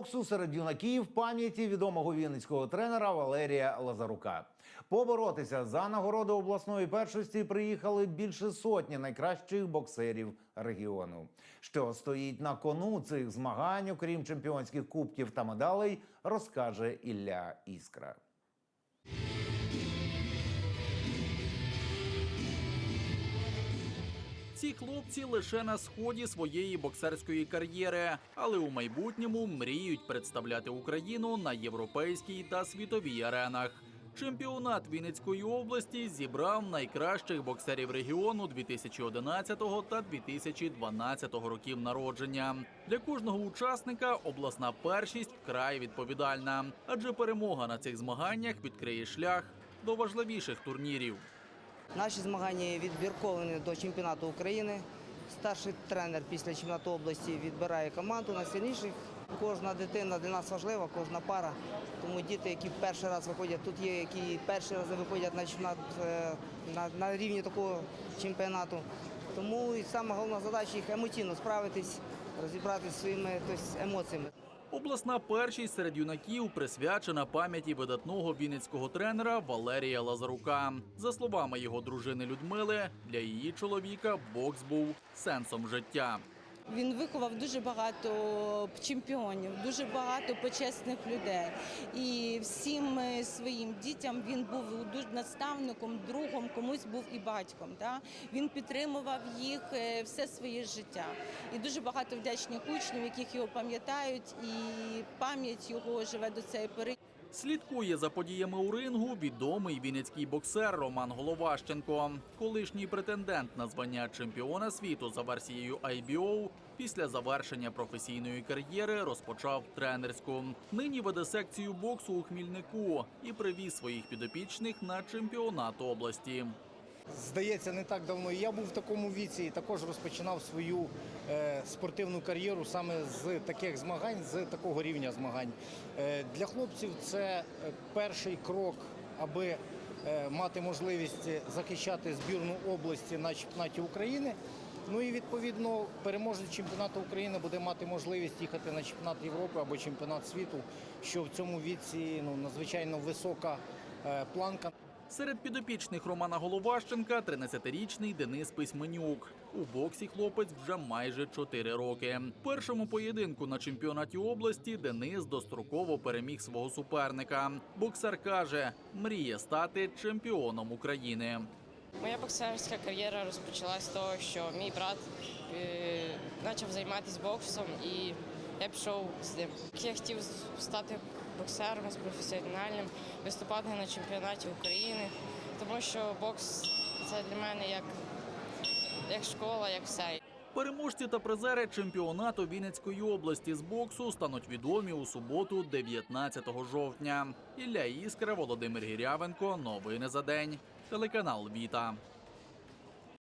Боксу серед юнаків пам'яті відомого вінницького тренера Валерія Лазарука. Поборотися за нагороду обласної першості приїхали більше сотні найкращих боксерів регіону. Що стоїть на кону цих змагань, окрім чемпіонських кубків та медалей, розкаже Ілля Іскра. Ці хлопці лише на сході своєї боксерської кар'єри, але у майбутньому мріють представляти Україну на європейській та світовій аренах. Чемпіонат Вінницької області зібрав найкращих боксерів регіону 2011 та 2012 років народження. Для кожного учасника обласна першість вкрай відповідальна, адже перемога на цих змаганнях відкриє шлях до важливіших турнірів. Наші змагання відбірковані до чемпіонату України. Старший тренер після чемпіонату області відбирає команду найсильніших. Кожна дитина для нас важлива, кожна пара. Тому діти, які перший раз виходять, тут є, які перший раз виходять на чемпіонат е, на, на рівні такого чемпіонату. Тому і саме головна задача їх емоційно справитись, розібратися зі своїми тобто, емоціями. Обласна першість серед юнаків присвячена пам'яті видатного вінницького тренера Валерія Лазарука. За словами його дружини Людмили, для її чоловіка бокс був сенсом життя. Він виховав дуже багато чемпіонів, дуже багато почесних людей. І всім е, своїм дітям він був наставником, другом, комусь був і батьком. Да? Він підтримував їх е, все своє життя. І дуже багато вдячних учнів, яких його пам'ятають, і пам'ять його живе до цієї пори. Слідкує за подіями у рингу відомий вінницький боксер Роман Головащенко, колишній претендент на звання чемпіона світу за версією IBO, після завершення професійної кар'єри розпочав тренерську. Нині веде секцію боксу у Хмільнику і привіз своїх підопічних на чемпіонат області. Здається, не так давно я був в такому віці і також розпочинав свою е, спортивну кар'єру саме з таких змагань, з такого рівня змагань. Е, для хлопців це е, перший крок, аби мати можливість захищати збірну області на чемпіонаті України. Ну і відповідно переможець чемпіонату України буде мати можливість їхати на чемпіонат Європи або чемпіонат світу, що в цьому віці ну, надзвичайно висока планка. Серед підопічних Романа Головащенка 13-річний Денис Письменюк. У боксі хлопець вже майже 4 роки. В першому поєдинку на чемпіонаті області Денис достроково переміг свого суперника. Боксер каже, мріє стати чемпіоном України. Моя боксерська кар'єра розпочалась з того, що мій брат е, почав займатися боксом, і я пішов з ним. Я хотів стати боксером з професіональним, виступати на чемпіонаті України, тому що бокс це для мене як, як школа, як все. Переможці та призери чемпіонату Вінницької області з боксу стануть відомі у суботу, 19 жовтня. Ілля Іскра, Володимир Гірявенко. Новини за день. Телеканал Віта.